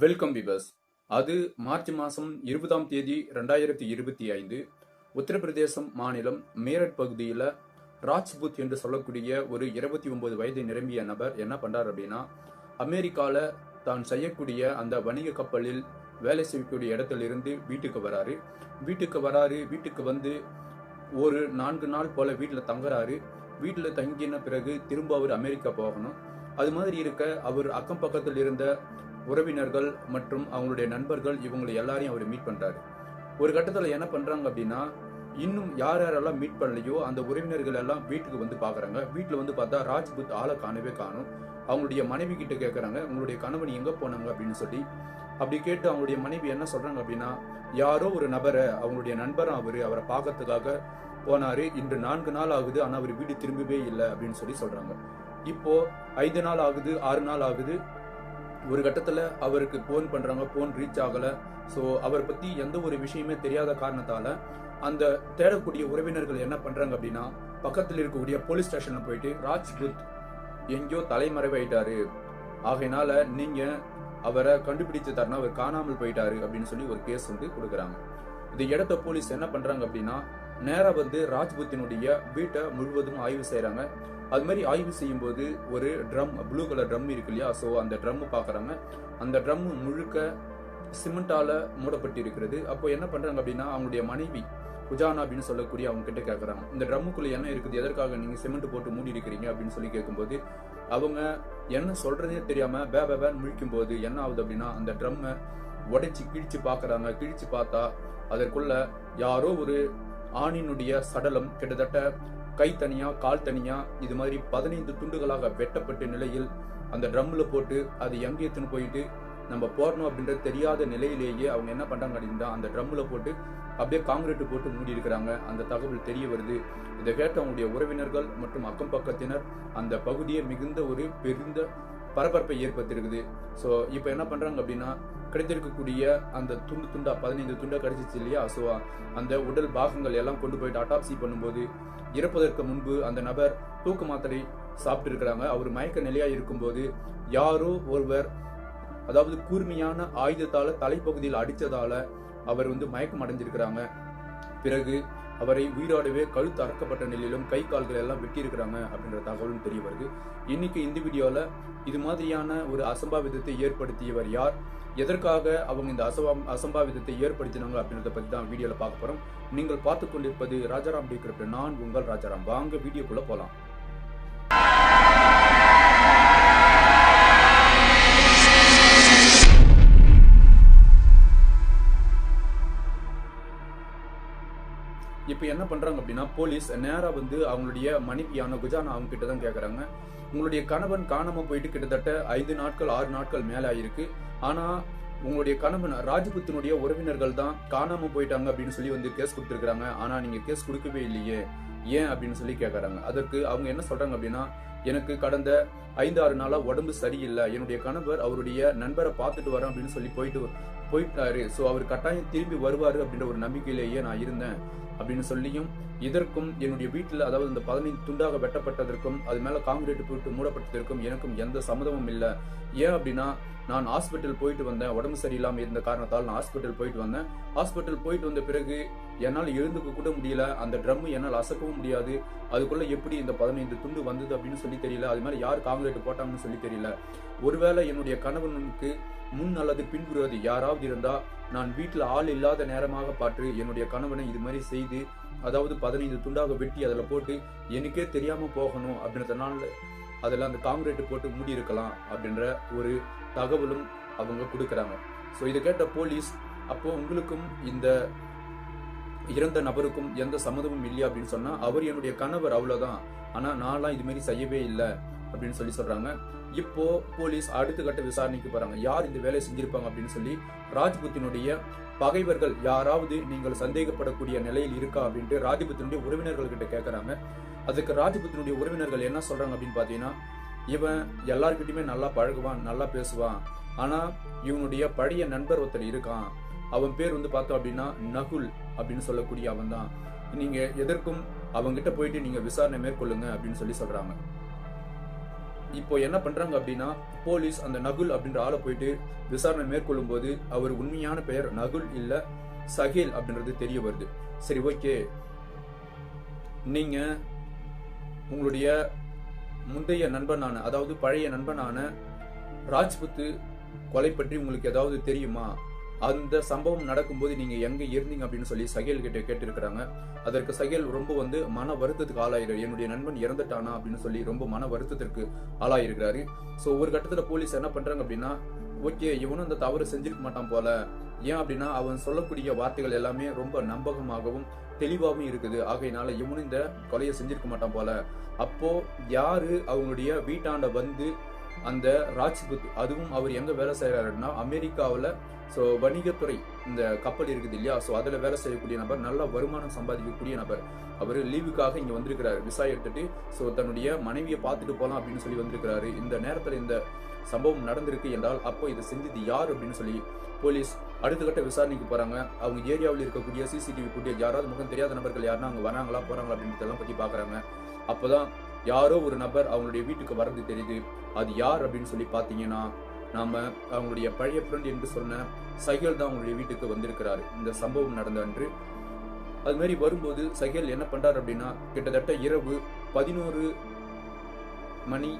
Welcome viewers அது March மாதம் இருபதாம் தேதி ரெண்டாயிரத்தி இருபத்தி ஐந்து. உத்தரப்பிரதேசம் மாநிலம் மேரட் பகுதியில் ராஜ்புத் என்று சொல்லக்கூடிய ஒரு இருபத்தி ஒன்பது வயது நிரம்பிய நபர் என்ன பண்றார் அப்படின்னா அமெரிக்காவில் தான் செய்யக்கூடிய அந்த வணிக கப்பலில் வேலை செய்யக்கூடிய இடத்துல இருந்து வீட்டுக்கு வராரு. வீட்டுக்கு வராரு வீட்டுக்கு வந்து ஒரு நான்கு நாள் போல வீட்டில் தங்குறாரு. வீட்டில் தங்கின பிறகு திரும்ப அவர் அமெரிக்கா போகணும். அது மாதிரி இருக்க அவர் அக்கம் பக்கத்தில் இருந்த உறவினர்கள் மற்றும் அவங்களுடைய நண்பர்கள் இவங்களை எல்லாரையும் அவர் மீட் பண்ணுறாரு ஒரு கட்டத்தில் என்ன பண்ணுறாங்க அப்படின்னா இன்னும் யார் யாரெல்லாம் மீட் பண்ணலையோ அந்த உறவினர்கள் எல்லாம் வீட்டுக்கு வந்து பார்க்குறாங்க வீட்டில் வந்து பார்த்தா ராஜ்புத் ஆளை காணவே காணும். அவங்களுடைய மனைவி கிட்ட கேட்குறாங்க உங்களுடைய கணவன் எங்கே போனாங்க? அப்படின்னு சொல்லி. அப்படி கேட்டு அவங்களுடைய மனைவி என்ன சொல்கிறாங்க அப்படின்னா யாரோ ஒரு நபரை அவங்களுடைய நண்பரும் அவர் அவரை பார்க்கறதுக்காக போனார். இன்று நான்கு நாள் ஆகுது ஆனால் அவர் வீடு திரும்பவே இல்லை. அப்படின்னு சொல்லி சொல்கிறாங்க இப்போ ஐந்து நாள் ஆகுது ஆறு நாள் ஆகுது. ஒரு கட்டத்தில் அவருக்கு ஃபோன் பண்ணுறாங்க ஃபோன் ரீச் ஆகலை. ஸோ அவரை பற்றி எந்த ஒரு விஷயமே தெரியாத காரணத்தால் அந்த தேடக்கூடிய உறவினர்கள் என்ன பண்ணுறாங்க அப்படின்னா பக்கத்தில் இருக்கக்கூடிய போலீஸ் ஸ்டேஷனில் போயிட்டு ராஜ்புத் எங்கேயோ தலைமறைவாயிட்டாரு ஆகையினால நீங்கள் அவரை கண்டுபிடிச்சு தரணும் அவர் காணாமல் போயிட்டாரு அப்படின்னு சொல்லி ஒரு கேஸ் வந்து கொடுக்குறாங்க. இது இடத்த போலீஸ் என்ன பண்ணுறாங்க அப்படின்னா நேராக வந்து ராஜ்புத்தினுடைய வீட்டை முழுவதும் ஆய்வு செய்கிறாங்க அது மாதிரி ஆய்வு செய்யும்போது ஒரு ட்ரம் ப்ளூ கலர் ட்ரம் இருக்கு இல்லையா? ஸோ அந்த ட்ரம் பார்க்குறாங்க அந்த ட்ரம் முழுக்க சிமெண்டால மூடப்பட்டு இருக்கிறது அப்போ என்ன பண்ணுறாங்க அப்படின்னா அவங்களுடைய மனைவி குஜானா அப்படின்னு சொல்லக்கூடிய அவங்க கிட்ட கேட்குறாங்க இந்த ட்ரம்முக்குள்ள என்ன இருக்குது? எதற்காக நீங்க சிமெண்ட் போட்டு மூடி இருக்கிறீங்க அப்படின்னு சொல்லி கேட்கும்போது அவங்க என்ன சொல்றதே தெரியாம பே பேன்னு முழிக்கும் போது என்ன ஆகுது அப்படின்னா அந்த ட்ரம்மை உடைச்சி கிழிச்சு பார்க்குறாங்க கிழிச்சு பார்த்தா அதற்குள்ள யாரோ ஒரு ஆணினுடைய சடலம் கிட்டத்தட்ட கை தனியா கால் தனியா இது மாதிரி பதினைந்து துண்டுகளாக வெட்டப்பட்ட நிலையில் அந்த ட்ரம்ல போட்டு அது எங்கே எடுத்துன்னு போயிட்டு நம்ம போடணும் அப்படின்றது தெரியாத நிலையிலேயே அவங்க என்ன பண்றாங்க அப்படின்னா அந்த ட்ரம்ல போட்டு அப்படியே காங்கிரீட் போட்டு மூடி இருக்கிறாங்க. அந்த தகவல் தெரிய வருது. இதை கேட்ட அவங்களுடைய உறவினர்கள் மற்றும் அக்கம் பக்கத்தினர் அந்த பகுதியை மிகுந்த ஒரு பெருந்த பரபரப்பை ஏற்படுத்தியிருக்குது. ஸோ இப்போ என்ன பண்ணுறாங்க அப்படின்னா கிடைத்திருக்கக்கூடிய அந்த துண்டு துண்டா பதினைந்து துண்டா கிடைச்சிச்சு இல்லையா ஸோ அந்த உடல் பாகங்கள் எல்லாம் கொண்டு போயிட்டு அட்டாப்சி பண்ணும்போது இறப்பதற்கு முன்பு அந்த நபர் தூக்கு மாத்திரை சாப்பிட்டு இருக்கிறாங்க. அவர் மயக்க நிலையாக இருக்கும்போது யாரோ ஒருவர் அதாவது கூர்மையான ஆயுதத்தால் தலைப்பகுதியில் அடித்ததால் அவர் வந்து மயக்கம் அடைஞ்சிருக்கிறாங்க. பிறகு அவரை உயிரோடவே கழுத்து அறுக்கப்பட்ட நிலையிலும் கை கால்கள் எல்லாம் வெட்டியிருக்கிறாங்க அப்படின்ற தகவலும் தெரிய வருது. இன்னைக்கு இந்த வீடியோவில் இது மாதிரியான ஒரு அசம்பாவிதத்தை ஏற்படுத்தியவர் யார்? எதற்காக அவங்க இந்த அசம்பா அசம்பாவிதத்தை ஏற்படுத்தினாங்க அப்படின்றத பற்றி தான் வீடியோவில் பார்க்க போகிறோம் நீங்கள் பார்த்து கொண்டிருப்பது ராஜாராம் டிகிரிப்ட் நான் உங்கள் ராஜாராம். வாங்க வீடியோக்குள்ளே போகலாம் இப்போ என்ன பண்றாங்க அப்படின்னா போலீஸ் நேரா வந்து அவங்களுடைய மனைவியான குஜானா அவங்க கிட்ட தான் கேக்குறாங்க. உங்களுடைய கணவன் காணாம போயிட்டு கிட்டத்தட்ட ஐந்து நாட்கள் ஆறு நாட்கள் மேல ஆயிருக்கு. ஆனா உங்களுடைய கணவன் ராஜபுத்தினுடைய உறவினர்கள் தான் காணாம போயிட்டாங்க அப்படின்னு சொல்லி வந்து கேஸ் கொடுத்துருக்காங்க ஆனா நீங்க கேஸ் கொடுக்கவே இல்லையே. ஏன் அப்படின்னு சொல்லி கேக்குறாங்க. அதற்கு அவங்க என்ன சொல்றாங்க அப்படின்னா எனக்கு கடந்த ஐந்து ஆறு நாளா உடம்பு சரியில்லை. என்னுடைய கணவர் அவருடைய நண்பரை பார்த்துட்டு வரேன் அப்படின்னு சொல்லி போயிட்டு போயிட்டாரு. ஸோ அவர் கட்டாயம் திரும்பி வருவாரு அப்படின்ற ஒரு நம்பிக்கையிலேயே நான் இருந்தேன் அப்படின்னு சொல்லியும் இதற்கும் என்னுடைய வீட்டில் அதாவது இந்த பதினைந்து துண்டாக வெட்டப்பட்டதற்கும் அது மேல காங்கிரீட் போட்டு மூடப்பட்டதற்கும் எனக்கும் எந்த சம்மதமும் இல்லை. ஏன் அப்படின்னா நான் ஹாஸ்பிட்டல் போயிட்டு வந்தேன். உடம்பு சரியில்லாமல் இருந்த காரணத்தால் நான் ஹாஸ்பிட்டல் போயிட்டு வந்தேன். ஹாஸ்பிட்டல் போயிட்டு வந்த பிறகு என்னால் எழுந்துக்க கூட முடியல. அந்த ட்ரம் என்னால் அசக்கவும் முடியாது. அதுக்குள்ள எப்படி இந்த பதினைந்து துண்டு வந்தது அப்படின்னு சொல்லி தெரியல. அது மேலே யார் காங்கிரீட் போட்டாங்கன்னு சொல்லி தெரியல. ஒருவேளை என்னுடைய கணவனுக்கு முன் அல்லது பின்புறது யாராவது இருந்தா நான் வீட்டில் ஆள் இல்லாத நேரமாக பார்த்து என்னுடைய கணவனை இது மாதிரி செய்து அதாவது பதினைந்து துண்டாக வெட்டி அதில் போட்டு எனக்கே தெரியாம போகணும் அப்படின்றதுனால அதில் அந்த காங்கிரீட் போட்டு மூடி இருக்கலாம் அப்படின்ற ஒரு தகவலும் அவங்க கொடுக்குறாங்க. ஸோ இதை கேட்ட போலீஸ் அப்போ உங்களுக்கும் இந்த இறந்த நபருக்கும் எந்த சம்மதமும் இல்லையா அப்படின்னு சொன்னா அவர் என்னுடைய கணவர் அவ்வளவுதான். ஆனா நான்லாம் இது மாதிரி செய்யவே இல்லை. அப்படின்னு சொல்லி சொல்றாங்க. இப்போ போலீஸ் அடுத்த கட்ட விசாரணைக்கு போறாங்க. யார் இந்த வேலையை செஞ்சிருப்பாங்க அப்படின்னு சொல்லி ராஜ்புத்தினுடைய பகைவர்கள் யாராவது நீங்கள் சந்தேகப்படக்கூடிய நிலையில் இருக்கா அப்படின்ட்டு ராஜபுத்தினுடைய உறவினர்கள் கிட்ட கேட்கறாங்க அதுக்கு ராஜபுத்தினுடைய உறவினர்கள் என்ன சொல்றாங்க அப்படின்னு பாத்தீங்கன்னா இவன் எல்லார்கிட்டயுமே நல்லா பழகுவான் நல்லா பேசுவான். ஆனா இவனுடைய பழைய நண்பர் ஒருத்தர் இருக்கான். அவன் பேர் வந்து பார்த்தோம் அப்படின்னா நகுல் அப்படின்னு சொல்லக்கூடிய அவன் தான் நீங்க எதற்கும் அவங்கிட்ட போயிட்டு நீங்க விசாரணை மேற்கொள்ளுங்க அப்படின்னு சொல்லி சொல்றாங்க. இப்போ என்ன பண்றாங்க அப்படின்னா போலீஸ் அந்த நகுல் அப்படின்ற ஆளை போயிட்டு விசாரணை மேற்கொள்ளும் போது அவர் உண்மையான பெயர் நகுல் இல்ல சஹேல் அப்படின்றது தெரிய வருது. சரி ஓகே. நீங்க உங்களுடைய முந்தைய நண்பனான அதாவது பழைய நண்பனான ராஜ்புத்து கொலை பற்றி உங்களுக்கு ஏதாவது தெரியுமா? அந்த சம்பவம் நடக்கும்போது நீங்க எங்க இருந்தீங்க அப்படின்னு சொல்லி சகேல் கிட்ட கேட்டிருக்கிறாங்க. அதற்கு சகேல் ரொம்ப வந்து மன வருத்தத்துக்கு ஆளாயிரு என்னுடைய நண்பன் இறந்துட்டானா அப்படின்னு சொல்லி ரொம்ப மன வருத்தத்திற்கு ஆளாயிருக்கிறாரு. ஸோ ஒரு கட்டத்துல போலீஸ் என்ன பண்றாங்க அப்படின்னா ஓகே இவனும் இந்த தவறு செஞ்சிருக்க மாட்டான் போல. ஏன் அப்படின்னா அவன் சொல்லக்கூடிய வார்த்தைகள் எல்லாமே ரொம்ப நம்பகமாகவும் தெளிவாகவும் இருக்குது. ஆகையினால இவனும் இந்த கொலையை செஞ்சிருக்க மாட்டான் போல. அப்போ யாரு அவங்களுடைய வீட்டாண்ட வந்து அந்த ராஜ்புத் அதுவும் அவர் எங்க வேலை செய்யறாருன்னா அமெரிக்காவில் ஸோ வணிகத்துறை இந்த கப்பல் இருக்குது இல்லையா? ஸோ அதில் வேலை செய்யக்கூடிய நபர் நல்ல வருமானம் சம்பாதிக்கக்கூடிய நபர். அவர் லீவுக்காக இங்கே வந்திருக்கிறாரு விசா எடுத்துட்டு ஸோ தன்னுடைய மனைவியை பார்த்துட்டு போகலாம் அப்படின்னு சொல்லி வந்திருக்கிறாரு. இந்த நேரத்தில் இந்த சம்பவம் நடந்திருக்கு என்றால் அப்போ இதை செஞ்சது யார் அப்படின்னு சொல்லி போலீஸ் அடுத்த கட்ட விசாரணைக்கு போறாங்க. அவங்க ஏரியாவில் இருக்கக்கூடிய சிசிடிவி ஃபுட்டேஜ் யாராவது முகம் தெரியாத நபர்கள் யாருன்னா அங்கே வராங்களா போறாங்களா அப்படின்றதெல்லாம் பற்றி பார்க்குறாங்க அப்போதான் யாரோ ஒரு நபர் அவங்களுடைய வீட்டுக்கு வர்றது தெரியுது. அது யார் அப்படின்னு சொல்லி பார்த்தீங்கன்னா நாம அவங்களுடைய பழைய ஃப்ரெண்ட் என்று சொன்ன சைகல் தான் அவங்களுடைய வீட்டுக்கு வந்திருக்கிறாரு. இந்த சம்பவம் நடந்த அன்று. அது மாதிரி வரும்போது சைகல் என்ன பண்றாரு அப்படின்னா கிட்டத்தட்ட இரவு பதினோரு மணி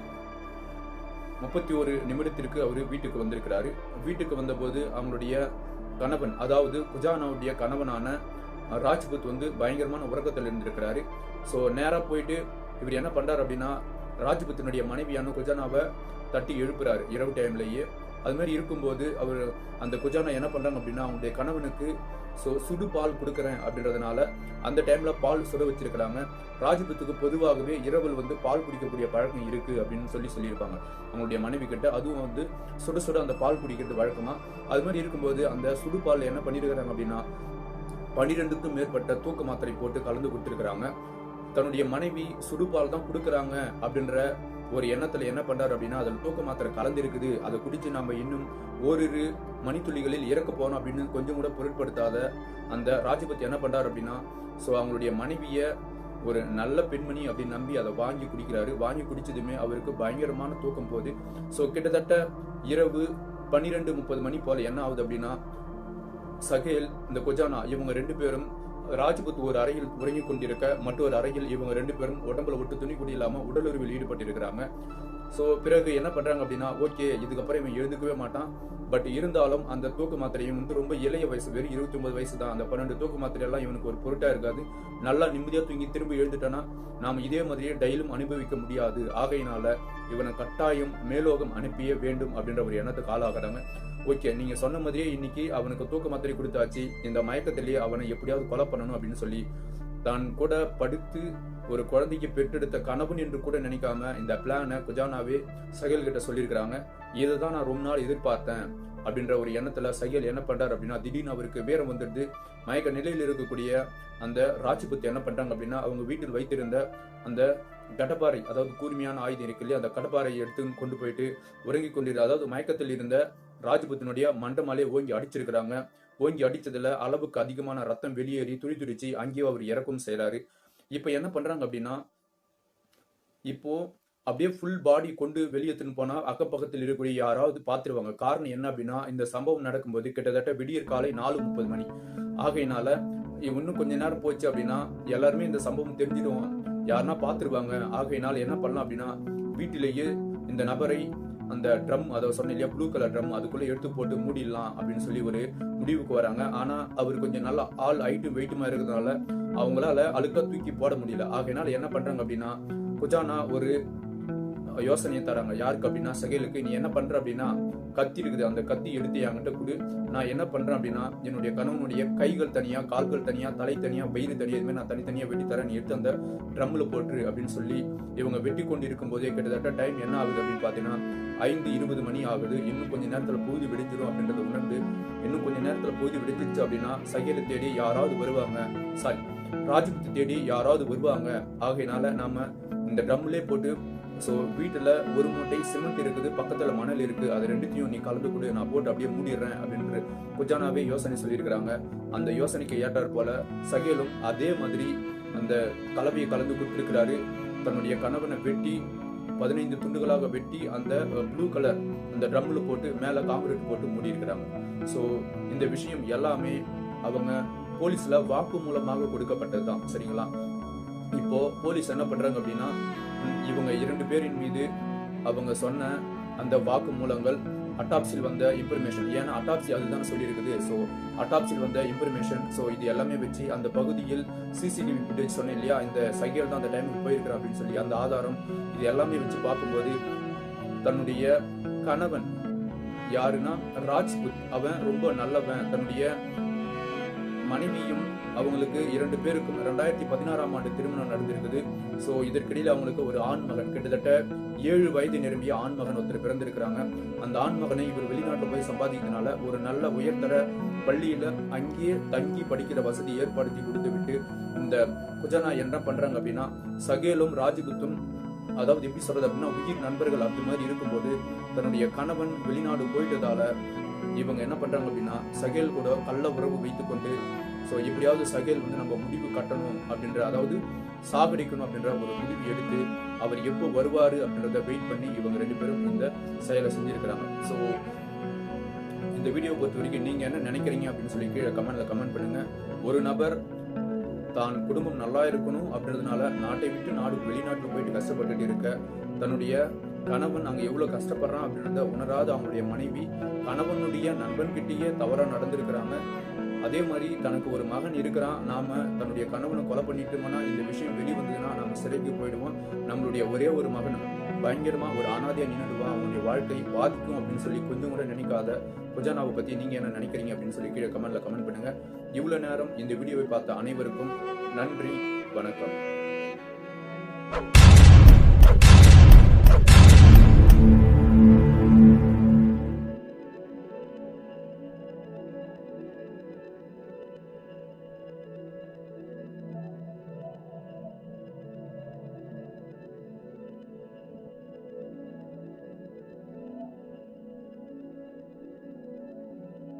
முப்பத்தி ஒரு நிமிடத்திற்கு அவர் வீட்டுக்கு வந்திருக்கிறாரு. வீட்டுக்கு வந்தபோது அவங்களுடைய கணவன் அதாவது குஜானாவுடைய கணவனான ராஜ்புத் வந்து பயங்கரமான உறக்கத்தில் இருந்திருக்கிறாரு. ஸோ நேராக போயிட்டு இவர் என்ன பண்றாரு அப்படின்னா ராஜ்புத்தினுடைய மனைவியான குஜானாவை தட்டி எழுப்புறாரு இரவு டைம்லயே அது மாதிரி இருக்கும்போது அவர் அந்த குஜானா என்ன பண்றாங்க அப்படின்னா அவங்களுடைய கணவனுக்கு ஸோ சுடு பால் கொடுக்குறேன் அப்படின்றதுனால அந்த டைம்ல பால் சுட வச்சிருக்கிறாங்க ராஜ்புத்துக்கு பொதுவாகவே இரவில் வந்து பால் குடிக்கக்கூடிய பழக்கம் இருக்கு அப்படின்னு சொல்லி சொல்லியிருப்பாங்க. அவங்களுடைய மனைவி கிட்ட அதுவும் வந்து சுட சுட அந்த பால் குடிக்கிறது வழக்கமா. அது மாதிரி இருக்கும்போது அந்த சுடு பால் என்ன பண்ணிருக்கிறாங்க அப்படின்னா பனிரெண்டுக்கும் மேற்பட்ட தூக்க மாத்திரை போட்டு கலந்து கொடுத்துருக்குறாங்க. தன்னுடைய மனைவி சுடுபால் தான் கொடுக்குறாங்க அப்படின்ற ஒரு எண்ணத்துல என்ன பண்றாரு அப்படின்னா அதில் தூக்க மாத்திரை கலந்துருக்குது. அதை குடிச்சு நம்ம இன்னும் ஓரிரு மணித்துளிகளில் இறக்க போனோம் அப்படின்னு கொஞ்சம் கூட பொருட்படுத்தாத அந்த ராஜபத் என்ன பண்றாரு அப்படின்னா ஸோ அவங்களுடைய மனைவிய ஒரு நல்ல பெண்மணி அப்படின்னு நம்பி அதை வாங்கி குடிக்கிறாரு. வாங்கி குடிச்சதுமே அவருக்கு பயங்கரமான தூக்கம் போகுது. ஸோ கிட்டத்தட்ட இரவு பன்னிரெண்டு முப்பது மணி போல என்ன ஆகுது அப்படின்னா சகேல் இந்த கொஜானா இவங்க ரெண்டு பேரும் ராஜ்புத் ஒரு அறையில் உறங்கிக் கொண்டிருக்க மற்றொரு அறையில் இவங்க ரெண்டு பேரும் உடம்புல ஒட்டு துணி குடி இல்லாம உடலுறவில் ஈடுபட்டிருக்கிறாங்க. ஸோ பிறகு என்ன பண்றாங்க அப்படின்னா ஓகே இதுக்கப்புறம் இவன் எழுந்துக்கவே மாட்டான். பட் இருந்தாலும் அந்த தூக்கு மாத்திரையும் வந்து ரொம்ப இளைய வயசு வெறும் இருபத்தி ஒன்பது வயசு தான் அந்த பன்னெண்டு தூக்கு மாத்திரையெல்லாம் இவனுக்கு ஒரு பொருட்டா இருக்காது. நல்லா நிம்மதியா தூங்கி திரும்பி எழுந்துட்டானா நாம் இதே மாதிரியே டெய்லும் அனுபவிக்க முடியாது. ஆகையினால இவனை கட்டாயம் மேலோகம் அனுப்பியே வேண்டும் அப்படின்ற ஒரு எண்ணத்துக்கு ஆளாகிறாங்க. ஓகே நீங்க சொன்ன மாதிரியே இன்னைக்கு அவனுக்கு தூக்க மாத்திரை கொடுத்தாச்சு. இந்த மயக்கத்திலேயே அவனை எப்படியாவது கொலை பண்ணணும் அப்படின்னு சொல்லி தான் கூட படுத்து ஒரு குழந்தைக்கு பெற்றெடுத்த கனவுன் என்று கூட நினைக்காம இந்த பிளானை குஜானாவே சகல் கிட்ட சொல்லியிருக்கிறாங்க. இதை தான் நான் ரொம்ப நாள் எதிர்பார்த்தேன் அப்படின்ற ஒரு எண்ணத்துல சையல் என்ன பண்றாரு அப்படின்னா திடீர்னு அவருக்கு வீரம் வந்துடுது. மயக்க நிலையில் இருக்கக்கூடிய அந்த ராஜ்புத் என்ன பண்றாங்க அப்படின்னா அவங்க வீட்டில் வைத்திருந்த அந்த கடப்பாறை அதாவது கூர்மையான ஆயுதம் இருக்கு இல்லையா அந்த கடப்பாறையை எடுத்து கொண்டு போயிட்டு உறங்கி கொண்டிருந்த அதாவது மயக்கத்தில் இருந்த ராஜபுத்தனுடைய மண்டமாலே ஓங்கி அடிச்சிருக்கிறாங்க. ஓங்கி அடிச்சதுல அளவுக்கு அதிகமான ரத்தம் வெளியேறி துடி துடிச்சு அங்கேயே அவர் இறக்கும் செய்யறாரு இப்ப என்ன பண்றாங்க அப்படின்னா இப்போ அப்படியே ஃபுல் பாடி கொண்டு வெளியேற்றுன்னு போனால் அக்கப்பக்கத்தில் இருக்கக்கூடிய யாராவது பார்த்துருவாங்க. காரணம் என்ன அப்படின்னா இந்த சம்பவம் நடக்கும்போது கிட்டத்தட்ட விடியற் காலை நாலு முப்பது மணி. ஆகையினால இன்னும் கொஞ்ச நேரம் போச்சு அப்படின்னா எல்லாருமே இந்த சம்பவம் தெரிஞ்சிடும். யாருன்னா பார்த்துருவாங்க. ஆகையினால என்ன பண்ணலாம் அப்படின்னா வீட்டிலேயே இந்த நபரை அந்த ட்ரம் அதை சொன்ன இல்லையா ப்ளூ கலர் ட்ரம் அதுக்குள்ள எடுத்து போட்டு மூடிடலாம் அப்படின்னு சொல்லி ஒரு முடிவுக்கு வராங்க. ஆனா அவர் கொஞ்சம் நல்லா ஆள் ஹைட்டும் வெயிட்டுமா இருக்கிறதுனால அவங்களால அழுக்காக தூக்கி போட முடியல. ஆகையினால என்ன பண்றாங்க அப்படின்னா குஜானா ஒரு யோசனையை தராங்க. யாருக்கு அப்படின்னா சகைலுக்கு நீ என்ன பண்ற அப்படின்னா கத்தி இருக்குது. அந்த கத்தி எடுத்து என்கிட்ட கொடு. நான் என்ன பண்றேன் அப்படின்னா என்னுடைய கணவனுடைய கைகள் தனியா கால்கள் தனியா தலை தனியா வயிறு தனியா இதுமாதிரி நான் தனித்தனியா வெட்டி தரேன். நீ எடுத்து அந்த ட்ரம்ல போட்டுரு அப்படின்னு சொல்லி இவங்க வெட்டி கொண்டு இருக்கும் போதே கிட்டத்தட்ட டைம் என்ன ஆகுது அப்படின்னு பாத்தீங்கன்னா ஐந்து இருபது மணி ஆகுது. இன்னும் கொஞ்ச நேரத்துல பொழுது வெடிச்சிடும் அப்படின்றத உணர்ந்து இன்னும் கொஞ்ச நேரத்துல பொழுது வெடிச்சிருச்சு அப்படின்னா சகைலை தேடி யாராவது வருவாங்க. சாரி ராஜபுத்தி தேடி யாராவது வருவாங்க. ஆகையினால நாம இந்த ட்ரம்லே போட்டு ஸோ வீட்டில் ஒரு மூட்டை சிமெண்ட் இருக்குது பக்கத்தில் மணல் இருக்கு. அது ரெண்டுத்தையும் நீ கலந்து கொடு நான் போட்டு அப்படியே மூடிடுறேன் அப்படின்னு குஜானாவே யோசனை சொல்லியிருக்கிறாங்க. அந்த யோசனைக்கு ஏற்றார் போல சகேலும் அதே மாதிரி அந்த கலவையை கலந்து கொடுத்துருக்கிறாரு. தன்னுடைய கணவனை வெட்டி பதினைந்து துண்டுகளாக வெட்டி அந்த ப்ளூ கலர் அந்த ட்ரம்மில் போட்டு மேலே காங்கிரீட் போட்டு மூடி இருக்கிறாங்க ஸோ இந்த விஷயம் எல்லாமே அவங்க போலீஸ்ல வாக்கு மூலமாக கொடுக்கப்பட்டது தான் சரிங்களா? இப்போ போலீஸ் என்ன பண்றாங்க அப்படின்னா இவங்க இரண்டு பேரின் மீது அவங்க சொன்ன அந்த வாக்கு மூலங்கள் அட்டாப்சியில் வந்த இன்ஃபர்மேஷன் ஏன்னா அட்டாப்சி அதுதான் சொல்லியிருக்குது. ஸோ அட்டாப்சியில் வந்த இன்ஃபர்மேஷன் ஸோ இது எல்லாமே வச்சு அந்த பகுதியில் சிசிடிவி ஃபுட்டேஜ் சொன்னேன் இல்லையா? இந்த சைக்கிள் தான் அந்த டைமுக்கு போயிருக்கிறான் அப்படின்னு சொல்லி அந்த ஆதாரம் இது எல்லாமே வச்சு பார்க்கும்போது தன்னுடைய கணவன் யாருன்னா ராஜ்புத். அவன் ரொம்ப நல்லவன். தன்னுடைய மனைவியும் அவங்களுக்கு இரண்டு பேருக்கும் ரெண்டாயிரத்தி பதினாறாம் ஆண்டு திருமணம் நடந்திருக்குது ஸோ இதற்கிடையில் அவங்களுக்கு ஒரு ஆண் மகன் கிட்டத்தட்ட ஏழு வயது நிரம்பிய ஆண் மகன் ஒருத்தர் பிறந்திருக்கிறாங்க. அந்த ஆண் மகனை இவர் வெளிநாட்டில் போய் சம்பாதிக்கிறதுனால ஒரு நல்ல உயர்தர பள்ளியில அங்கேயே தங்கி படிக்கிற வசதி ஏற்படுத்தி கொடுத்து விட்டு இந்த குஜனா என்ன பண்றாங்க அப்படின்னா சகேலும் ராஜகுத்தும் அதாவது எப்படி சொல்றது அப்படின்னா உயிர் நண்பர்கள் அப்படி மாதிரி இருக்கும்போது தன்னுடைய கணவன் வெளிநாடு போயிட்டதால இவங்க என்ன பண்ணுறாங்க அப்படின்னா சகேல் கூட கள்ள உறவு வைத்துக்கொண்டு ஸோ எப்படியாவது சகேல் வந்து நம்ம முடிவு கட்டணும் அப்படின்ற அதாவது சாகடிக்கணும் அப்படின்ற ஒரு முடிவு எடுத்து அவர் எப்போ வருவார் அப்படின்றத வெயிட் பண்ணி இவங்க ரெண்டு பேரும் இந்த செயலை செஞ்சுருக்கிறாங்க. ஸோ இந்த வீடியோ பொறுத்த வரைக்கும் நீங்கள் என்ன நினைக்கிறீங்க அப்படின்னு சொல்லி கீழே கமெண்ட்டில் கமெண்ட் பண்ணுங்கள் ஒரு நபர் தான் குடும்பம் நல்லா இருக்கணும் அப்படின்றதுனால நாட்டை விட்டு நாடு வெளிநாட்டுக்கு போயிட்டு கஷ்டப்பட்டுட்டு இருக்க தன்னுடைய கணவன் அங்கே எவ்வளவு கஷ்டப்படுறான் அப்படின்றத உணராத அவங்களுடைய மனைவி கணவனுடைய நண்பன்கிட்டயே தவறா நடந்திருக்கிறாங்க. அதே மாதிரி தனக்கு ஒரு மகன் இருக்கிறான். நாம தன்னுடைய கணவனை கொலை பண்ணிட்டோம்னா இந்த விஷயம் வெளி வந்ததுன்னா நம்ம சிறைக்கு போயிடுவோம். நம்மளுடைய ஒரே ஒரு மகன் பயங்கரமா ஒரு அனாதையா நின்றுடுவான் அவனுடைய வாழ்க்கை பாதிக்கும் அப்படின்னு சொல்லி கொஞ்சம் கூட நினைக்காத குஜானாவை பத்தி நீங்க என்ன நினைக்கிறீங்க அப்படின்னு சொல்லி கீழே கமெண்ட்ல கமெண்ட் பண்ணுங்க. இவ்வளவு நேரம் இந்த வீடியோவை பார்த்த அனைவருக்கும் நன்றி வணக்கம்.